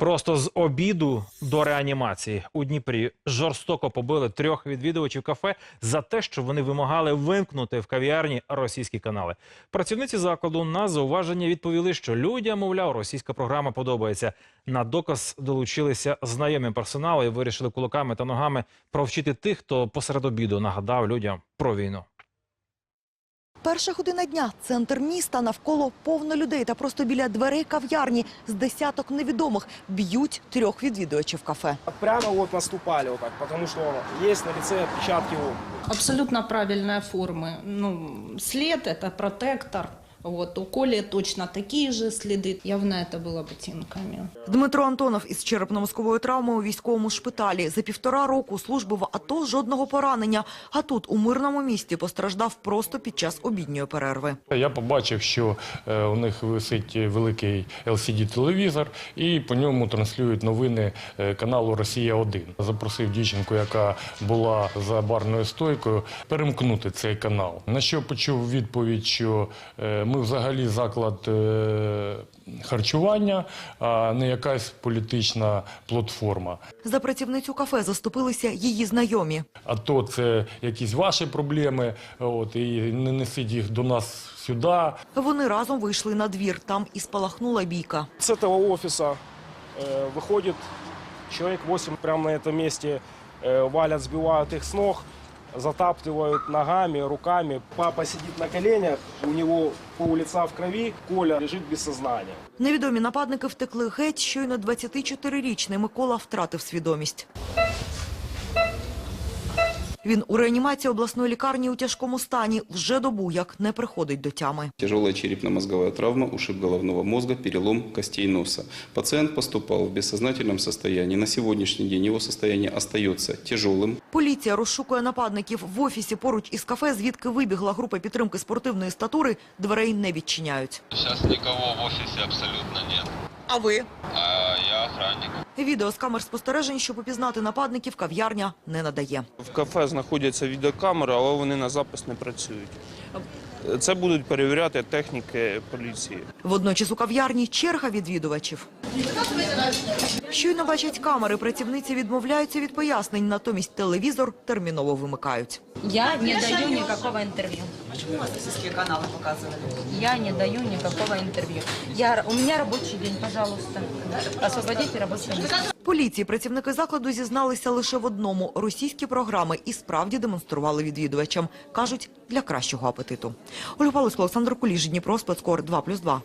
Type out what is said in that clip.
Просто з обіду до реанімації у Дніпрі жорстоко побили трьох відвідувачів кафе за те, що вони вимагали вимкнути в кав'ярні російські канали. Працівниці закладу на зауваження відповіли, що людям, мовляв, російська програма подобається. На доказ долучилися знайомі персоналу і вирішили кулаками та ногами провчити тих, хто посеред обіду нагадав людям про війну. Перша година дня. Центр міста навколо повно людей та просто біля дверей кав'ярні з десяток невідомих б'ють трьох відвідувачів кафе. Прямо от наступали отак, тому що є на лице отпечатки. Абсолютно правильної форми. Ну, слід, це протектор. Вот, у Коли точно такие же следы. Явно это было ботинками. Дмитро Антонов із черепно-мозковою травмою у військовому шпиталі. За півтора року служби в АТО жодного поранення. А тут, у мирному місті, постраждав просто під час обідньої перерви. Я побачив, що е, у них висить великий LCD-телевізор, і по ньому транслюють новини е, каналу Росія 1 Запросив дівчинку, яка була за барною стойкою, перемкнути цей канал. На що почув відповідь, що е, ми взагалі заклад е, харчування, а не якась політична платформа. За працівницю кафе заступилися її знайомі. А то це якісь ваші проблеми, от і не несіть їх до нас сюди. Вони разом вийшли на двір. Там і спалахнула бійка. С этого офиса э, выходит человек 8 прямо на этом месте, э, валят, сбивают их с ног, затаптывают ногами, руками. Папа сидит на коленях, у него пол лица в крови, Коля лежит без сознания. Невідомі нападники втекли геть. Щойно 24-річний Микола втратив свідомість. Він у реанімації обласної лікарні у тяжкому стані. Вже добу як не приходить до тями. Тяжелая черепно-мозговая травма, ушиб головного мозга, перелом костей носа. Пациент поступал в бессознательном состоянии. На сегодняшний день его состояние остается тяжелым. Поліція розшукує нападників в офісі поруч із кафе, звідки вибігла група підтримки спортивної статури. Дверей не відчиняють. Сейчас никого в офисе абсолютно нет. А ви? А я охранник. Відео з камер спостережень, щоб опізнати нападників, кав'ярня не надає. В кафе знаходяться відеокамери, але вони на запис не працюють. Це будуть перевіряти техніки поліції. Водночас у кав'ярні черга відвідувачів. Щойно бачать камери, працівниці відмовляються від пояснень, натомість телевізор терміново вимикають. Я не даю никакого интервью. Почему у вас российские каналы показывали? Я не даю никакого интервью. Я, у меня рабочий день, пожалуйста. Освободите рабочий день. Поліції працівники закладу зізналися лише в одному – російські програми і справді демонстрували відвідувачам. Кажуть, для кращого апетиту. Ольга Павловська, Олександр Куліж, Дніпро, Спецкор, 2+,2.